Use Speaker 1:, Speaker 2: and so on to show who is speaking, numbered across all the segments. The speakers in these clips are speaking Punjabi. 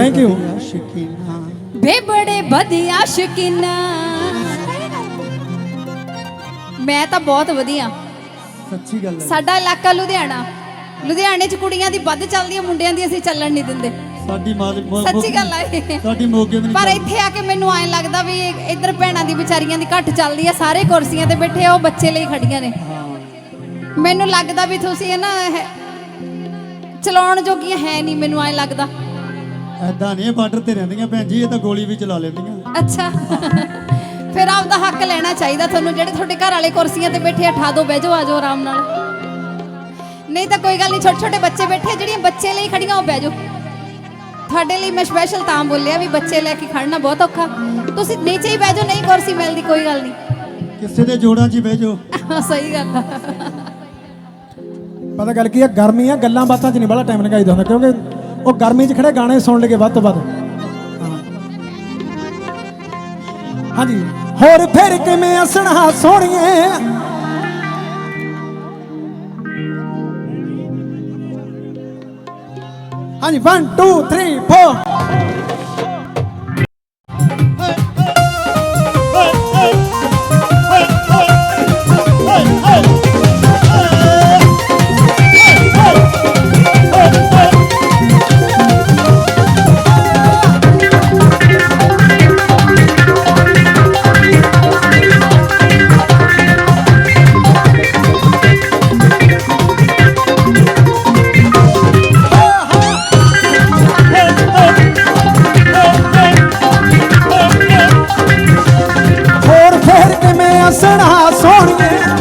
Speaker 1: ਥੈਂਕ ਯੂ
Speaker 2: ਸ਼ਕੀਨਾ
Speaker 3: ਵੇ ਬੜੇ ਵਧੀਆ ਸ਼ਕੀਨਾ। ਮੈਂ ਤਾਂ ਬਹੁਤ ਵਧੀਆ।
Speaker 2: ਸੱਚੀ ਗੱਲ ਹੈ।
Speaker 3: ਸਾਡਾ ਇਲਾਕਾ ਲੁਧਿਆਣਾ। ਲੁਧਿਆਣੇ 'ਚ ਕੁੜੀਆਂ ਦੀ ਵੱਧ ਚੱਲਦੀਆਂ ਮੁੰਡਿਆਂ ਦੀ ਅਸੀਂ ਚੱਲਣ ਨਹੀਂ ਦਿੰਦੇ।
Speaker 2: ਸਾਡੀ
Speaker 3: ਸੱਚੀ ਗੱਲ ਹੈ।
Speaker 2: ਸਾਡੀ ਮੋਗੇ ਵੀ
Speaker 3: ਪਰ। ਇੱਥੇ ਆ ਕੇ ਮੈਨੂੰ ਐਂ ਲੱਗਦਾ ਵੀ ਇੱਧਰ ਭੈਣਾਂ ਦੀ ਵਿਚਾਰੀਆਂ ਦੀ ਘੱਟ ਚੱਲਦੀ ਆ ਸਾਰੇ ਕੁਰਸੀਆਂ ਤੇ ਬੈਠੇ ਆ ਉਹ ਬੱਚੇ ਲਈ ਖੜੀਆਂ ਨੇ। ਮੈਨੂੰ ਲੱਗਦਾ ਵੀ ਤੁਸੀਂ ਇਹ ਨਾ ਚਲਾਉਣ ਜੋਗੀਆਂ ਹੈ ਨਹੀਂ ਮੈਨੂੰ ਐਂ ਲੱਗਦਾ।
Speaker 2: ਐਦਾਂ ਨਹੀਂ ਇਹ ਬਾਰਡਰ ਤੇ ਰਹਿੰਦੀਆਂ ਭੈਣ ਜੀ ਇਹ ਤਾਂ ਗੋਲੀ ਵੀ ਚਲਾ ਲੈਂਦੀਆਂ।
Speaker 3: ਅੱਛਾ। ਫਿਰ ਆਪਦਾ ਹੱਕ ਲੈਣਾ ਚਾਹੀਦਾ ਤੁਹਾਨੂੰ ਜਿਹੜੇ ਤੁਹਾਡੇ ਘਰ ਵਾਲੇ ਕੁਰਸੀਆਂ ਤੇ ਬੈਠੇ ਆ, ਠਾ ਦੋ ਬਹਿ ਜਾਓ ਆ ਜਾਓ ਆਰਾਮ ਨਾਲ। ਨਹੀਂ ਤਾਂ ਕੋਈ ਗੱਲ ਨਹੀਂ ਛੋਟੇ ਛੋਟੇ ਬੱਚੇ ਬੈਠੇ ਆ, ਜਿਹੜੀਆਂ ਬੱਚੇ ਲਈ ਖੜੀਆਂ ਉਹ ਬਹਿ ਜਾਓ। ਤੁਹਾਡੇ ਲਈ ਮੈਂ ਸਪੈਸ਼ਲ ਤਾਂ ਬੋਲਿਆ ਵੀ ਬੱਚੇ ਲੈ ਕੇ ਖੜਨਾ ਬਹੁਤ ਔਖਾ। ਤੁਸੀਂ ਨੀਚੇ ਹੀ ਬਹਿ ਜਾਓ ਨਹੀਂ ਕੁਰਸੀ ਮਿਲਦੀ ਕੋਈ ਗੱਲ ਨਹੀਂ।
Speaker 2: ਕਿਸੇ ਦੇ ਜੋੜਾਂ 'ਚ ਹੀ ਬਹਿ ਜਾਓ।
Speaker 3: ਸਹੀ ਗੱਲ ਆ।
Speaker 1: ਪਤਾ ਗੱਲ ਕੀ ਆ ਗਰਮੀ ਆ ਗੱਲਾਂ ਬਾਤਾਂ 'ਚ ਨਹੀਂ ਬੜਾ ਟਾਈਮ ਲਗਾਈਦਾ ਹੁੰਦਾ ਕਿਉਂਕਿ ਉਹ ਗਰਮੀ 'ਚ ਖੜੇ ਗਾਣੇ ਸੁਣ ਲਗੇ ਵੱਧ ਤੋਂ ਵੱਧ। ਹਾਂ। ਹਾਂਜੀ। ਹੋਰ ਫਿਰ ਕਿਵੇਂ ਅਸਣਾ ਸੋਹਣੀਏ ਹਾਂਜੀ 1 2 3 4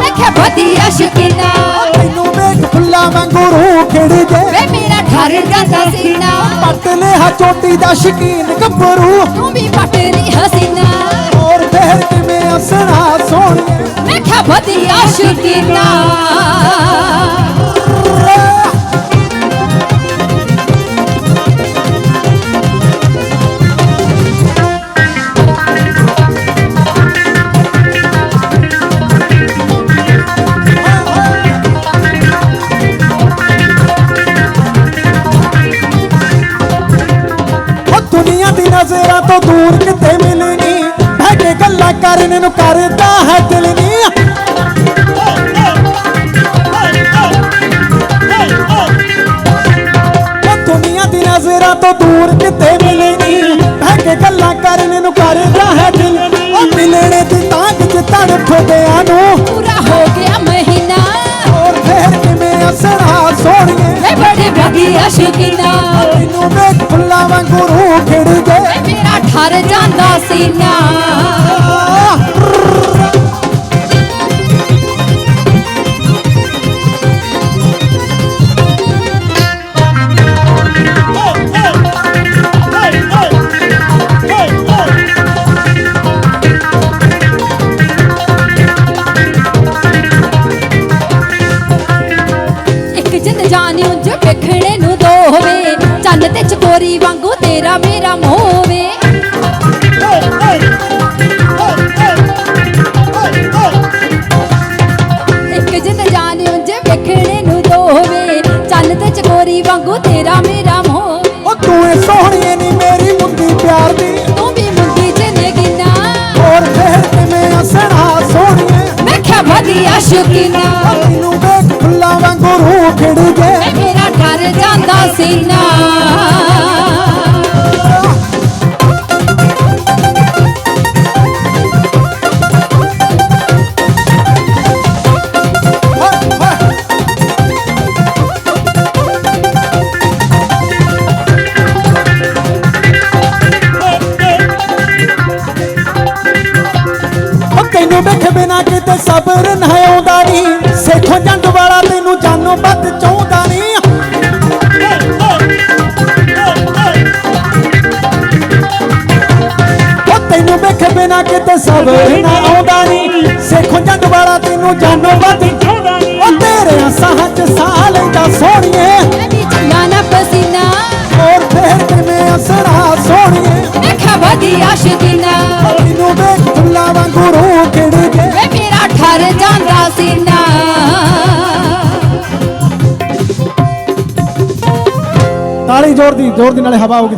Speaker 1: ਸੋਹਣੀਏ
Speaker 3: ਮੈਂ ਕਿਹਾ ਵਧੀਆ ਸ਼ਕੀਨਾ।
Speaker 1: ਤੈਨੂੰ ਵੇਖ ਫੁੱਲਾਂ ਵਾਂਗੂ ਰੂਹ ਖਿੜ ਜੇ
Speaker 3: ਵੇ ਮੇਰਾ ਠਰ ਜਾਂਦਾ ਸੀਨਾ।
Speaker 1: ਪੱਟ ਲਿਆ ਚੋਟੀ ਦਾ ਸ਼ਕੀਨ ਗੱਭਰੂ।
Speaker 3: ਤੂੰ ਵੀ ਪਟਰੀ ਹਸੀਨਾ।
Speaker 1: ਹੋਰ ਫੇਰ ਕਿਵੇਂ ਅਸਣਾ ਸੋਹਣੀਏ।
Speaker 3: ਮੈਂ ਕਿਹਾ ਵਧੀਆ
Speaker 1: ਦੁਨੀਆ ਦੀ ਨਜ਼ਰਾਂ ਤੋਂ ਦੂਰ ਕਿਤੇ ਮਿਲਣੀ ਬਹਿ ਕੇ ਗੱਲਾਂ ਕਰਨ ਨੂੰ ਕਰਦਾ ਹੈ ਦਿਲ ਨੀ। ਉਹ ਦੁਨੀਆ ਦੀ ਨਜ਼ਰਾਂ ਤੋਂ ਦੂਰ ਕਿਤੇ ਤੈਨੂੰ ਵੇਖ ਫੁੱਲਾਂ ਵਾਂਗੂ ਰੂਹ ਖਿੜ
Speaker 3: ਵੇ ਮੇਰਾ ਠਰ ਜਾਂਦਾ ਸੀਨਾ। ਜਿੰਦ ਜਾਣਿਓ ਜੋ ਵੇਖਣੇ ਨੂੰ ਦੋ ਹੋਵੇ ਚੰਨ ਤੇ ਚਕੋਰੀ ਵਾਂਗੂ ਤੇਰਾ ਮੇਰਾ ਮੋਹ ਹੋਵੇ। ਇੱਕ ਜਿੰਦ ਜਾਣਿਓ ਜੇ ਵੇਖਣੇ ਨੂੰ ਦੋ ਹੋਵੇ ਚੰਨ ਤੇ ਚਕੋਰੀ ਵਾਂਗੂ ਤੇਰਾ ਮੇਰਾ ਮੋਹ ਹੋਵੇ।
Speaker 1: ਉਹ ਤੂੰ ਏ ਸੋਹਣੀਏ ਨੀ ਮੇਰੀ ਮੁੰਦੀ ਪਿਆਰ ਦੀ।
Speaker 3: ਤੂੰ ਵੀ ਮੁੰਡੀ ਚ ਨਗੀਨਾ
Speaker 1: ਹੋਰ ਫੇਰ ਕਿਵੇਂ ਅਸਣਾ ਸੋਹਣੀਏ।
Speaker 3: ਮੈਂ ਕਿਹਾ ਵਧੀਆ ਸ਼ੁਕੀਨਾ
Speaker 1: ਤੈਨੂੰ ਵੇਖ ਬਿਨਾ ਕਿਤੇ ਸਬਰ ਨਾ ਆਉਂਦਾ ਨੀ। ਸੇਖੋਂ ਜੰਡ ਵਾਲਾ ਤੈਨੂੰ ਜਾਨੋਂ ਵੱਧ ਚੋਂ ਬਿਨਾ ਕਿਤੇ ਸਬਰ ਨਾ ਆਉਂਦਾ ਨੀ। ਸੇਖੋਂ ਜੰਡ ਵਾਲਾ ਤੈਨੂੰ ਜਾਨੋਂ ਵੱਧ। ਨੀ ਉਹ ਤੇਰੇ ਸਾਹਾਂ ਚ ਸਾਹ ਲੈਂਦਾ ਸੋਹਣੀਏ।
Speaker 3: ਨਾ ਪਸੀਨਾ।
Speaker 1: ਹੋਰ ਫੇਰ ਕਿਵੇਂ ਅਸਰਾ ਸੋਹਣੀਏ।
Speaker 3: ਮੈਂ ਕਿਹਾ ਵਧੀਆ ਸ਼ਕੀਨਾ
Speaker 1: ਤੈਨੂੰ ਵੇਖ ਫੁੱਲਾਂ ਵਾਂਗੂ ਰੂਹ ਖਿੜ ਜੇ
Speaker 3: ਵੇ ਮੇਰਾ ਠਰ ਜਾਂਦਾ ਸੀਨਾ।
Speaker 1: ਤਾਲੀ ਜ਼ੋਰ ਦੀ ਜ਼ੋਰ ਦੀ ਨਾਲੇ ਹਵਾ ਆਊਗੀ।